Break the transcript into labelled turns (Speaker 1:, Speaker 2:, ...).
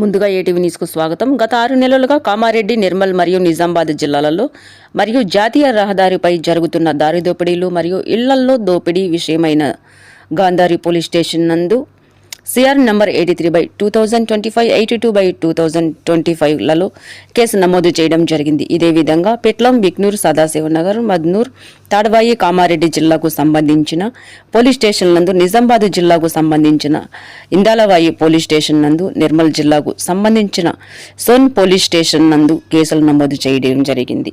Speaker 1: ముందుగా ఏటీవీ న్యూస్కు స్వాగతం. గత ఆరు నెలలుగా కామారెడ్డి నిర్మల్ మరియు నిజామాబాద్ జిల్లాలలో మరియు జాతీయ రహదారిపై జరుగుతున్న దారి దోపిడీలు మరియు ఇళ్ళల్లో దోపిడీ విషయమైన గాంధారి పోలీస్ స్టేషన్ నందు CR number eighty three by two thousand twenty five eighty two by two thousand twenty ఫైవ్లలో కేసు నమోదు చేయడం జరిగింది. ఇదే విధంగా పెట్లం బిక్నూర్ సదాశివనగర్ మద్నూర్ తాడవాయి కామారెడ్డి జిల్లాకు సంబంధించిన పోలీస్ స్టేషన్ నందు నిజామాబాద్ జిల్లాకు సంబంధించిన ఇందాలవాయి పోలీస్ స్టేషన్ నందు నిర్మల్ జిల్లాకు సంబంధించిన సోన్ పోలీస్ స్టేషన్ నందు కేసులు నమోదు చేయడం జరిగింది.